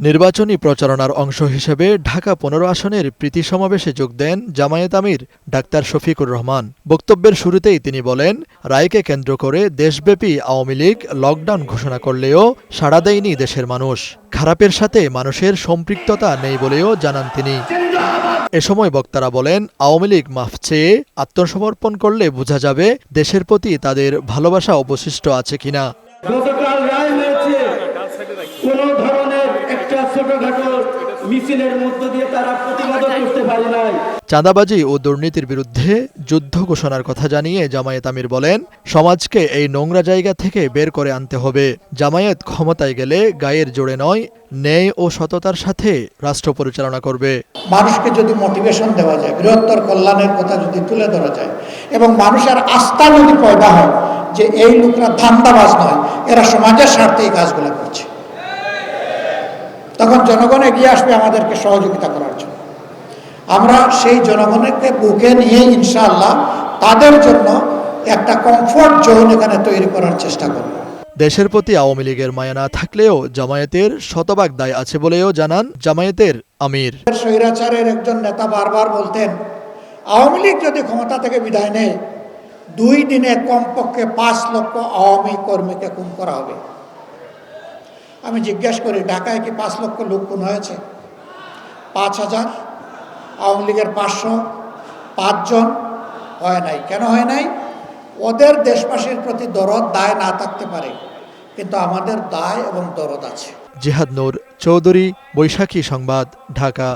নির্বাচনী প্রচারণার অংশ হিসেবে ঢাকা পনেরো আসনের প্রীতি সমাবেশে যোগ দেন জামায়াত আমির ডাক্তার শফিকুর রহমান। বক্তব্যের শুরুতেই তিনি বলেন, রায়কে কেন্দ্র করে দেশব্যাপী আওয়ামী লীগ লকডাউন ঘোষণা করলেও সাড়া দেয়নি দেশের মানুষ। খারাপের সাথে মানুষের সম্পৃক্ততা নেই বলেও জানান তিনি। এ সময় বক্তারা বলেন, আওয়ামী লীগ মাফ চেয়ে আত্মসমর্পণ করলে বোঝা যাবে দেশের প্রতি তাদের ভালোবাসা অবশিষ্ট আছে কিনা। ছোটখাটো মিছিলের মধ্য দিয়ে তারা প্রতিবাদ করতে পারে নাই। চাঁদাবাজি ও দুর্নীতির বিরুদ্ধে যুদ্ধ ঘোষণার কথা জানিয়ে জামায়াত আমির বলেন সমাজকে এই নোংরা জায়গা থেকে বের করে আনতে হবে। জামায়াত ক্ষমতায় গেলে গায়ের জোরে নয় ন্যায় ও সততার সাথে রাষ্ট্র পরিচালনা করবে। মানুষকে যদি মোটিভেশন দেওয়া যায় বৃহত্তর কল্যাণের কথা যদি তুলে ধরা যায় এবং মানুষের আস্থা যদি পয়দা হয় যে এই লোকরা ধান্দাবাজ নয় এরা সমাজের স্বার্থে এই কাজগুলো করছে। তখন জনগণ এগিয়ে আসবে আমাদেরকে সহযোগিতা করার জন্য। আমরা সেই জনগণকে বুকে নিয়ে ইনশাআল্লাহ তাদের জন্য একটা কমফোর্ট জোন এখানে তৈরি করার চেষ্টা করব। দেশের প্রতি আওয়ামী লীগের মায়া না থাকলেও জামায়াতের শতভাগ দায় আছে বলেও জানান জামায়াতের আমির। স্বৈরাচারের একজন নেতা বারবার বলতেন আওয়ামী লীগ যদি ক্ষমতা থেকে বিদায় নেয় দুই দিনে কমপক্ষে পাঁচ লক্ষ আওয়ামী কর্মীকে খুন করা হবে। আমি জিজ্ঞেস করি, ঢাকায় কি পাঁচ লক্ষ লোক কোন হয়েছে? পাঁচ হাজার। আওয়ামী লীগের পাঁচশো। পাঁচজন হয় নাই। কেন হয় নাই? ওদের দেশবাসীর প্রতি দরদ, দায় না থাকতে পারে, কিন্তু আমাদের দায় এবং দরদ আছে। জিহাদ নূর চৌধুরী, বৈশাখী সংবাদ, ঢাকা।